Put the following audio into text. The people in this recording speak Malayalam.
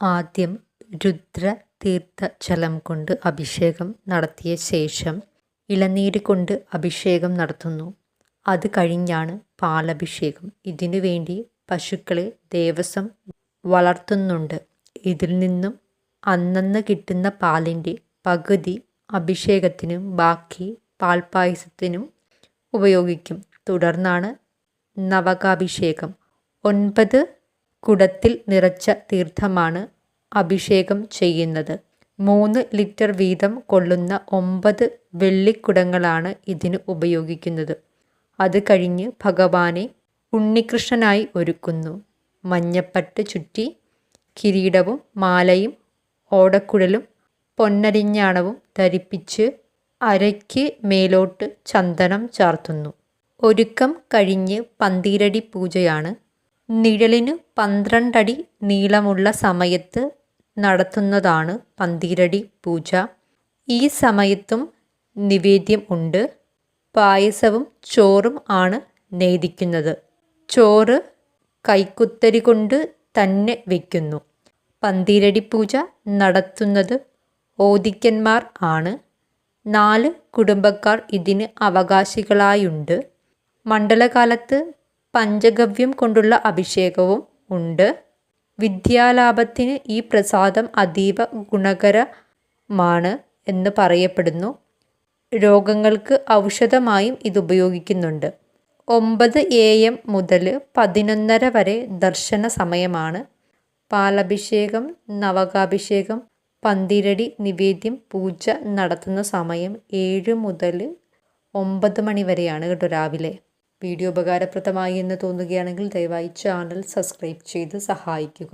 ആദ്യം രുദ്ര തീർത്ഥജലം കൊണ്ട് അഭിഷേകം നടത്തിയ ശേഷം ഇളനീര് കൊണ്ട് അഭിഷേകം നടത്തുന്നു. അത് കഴിഞ്ഞാണ് പാലഭിഷേകം. ഇതിനു വേണ്ടി പശുക്കളെ ദേവസ്വം വളർത്തുന്നുണ്ട്. ഇതിൽ നിന്നും അന്നന്ന് കിട്ടുന്ന പാലിന്റെ പകുതി അഭിഷേകത്തിനും ബാക്കി പാൽപ്പായസത്തിനും ഉപയോഗിക്കും. തുടർന്നാണ് നവകാഭിഷേകം. ഒൻപത് കുടത്തിൽ നിറച്ച തീർത്ഥമാണ് അഭിഷേകം ചെയ്യുന്നത്. മൂന്ന് ലിറ്റർ വീതം കൊള്ളുന്ന ഒമ്പത് വെള്ളിക്കുടങ്ങളാണ് ഇതിന് ഉപയോഗിക്കുന്നത്. അത് കഴിഞ്ഞ് ഭഗവാനെ ഉണ്ണികൃഷ്ണനായി ഒരുക്കുന്നു. മഞ്ഞപ്പട്ട് ചുറ്റി കിരീടവും മാലയും ഓടക്കുഴലും പൊന്നരിഞ്ഞാണവും ധരിപ്പിച്ച് അരയ്ക്ക് മേലോട്ട് ചന്ദനം ചാർത്തുന്നു. ഒരുക്കം കഴിഞ്ഞ് പന്തീരടി പൂജയാണ് നിഴലിന് പന്ത്രണ്ടടി നീളമുള്ള സമയത്ത് നടത്തുന്നതാണ് പന്തീരടി പൂജ. ഈ സമയത്തും നിവേദ്യം ഉണ്ട്. പായസവും ചോറും ആണ് നേദിക്കുന്നത്. ചോറ് കൈക്കുത്തരി കൊണ്ട് തന്നെ വയ്ക്കുന്നു പന്തീരടി പൂജ നടത്തുന്നത് ഓദിക്കന്മാർ ആണ്. നാല് കുടുംബക്കാർ ഇതിന് അവകാശികളായുണ്ട്. മണ്ഡലകാലത്ത് പഞ്ചഗവ്യം കൊണ്ടുള്ള അഭിഷേകവും ഉണ്ട്. വിദ്യാലാഭത്തിന് ഈ പ്രസാദം അതീവ ഗുണകരമാണ് എന്ന് പറയപ്പെടുന്നു. രോഗങ്ങൾക്ക് ഔഷധമായും ഇത് ഉപയോഗിക്കുന്നുണ്ട്. ഒമ്പത് എ എം മുതൽ പതിനൊന്നര വരെ ദർശന സമയമാണ്. പാലഭിഷേകം നവകാഭിഷേകം പന്തിരടി നിവേദ്യം പൂജ നടത്തുന്ന സമയം ഏഴ് മുതൽ ഒമ്പത് മണി വരെയാണ് കേട്ടോ രാവിലെ. വീഡിയോ ഉപകാരപ്രദമായി എന്ന് തോന്നുകയാണെങ്കിൽ ദയവായി ചാനൽ സബ്സ്ക്രൈബ് ചെയ്ത് സഹായിക്കുക.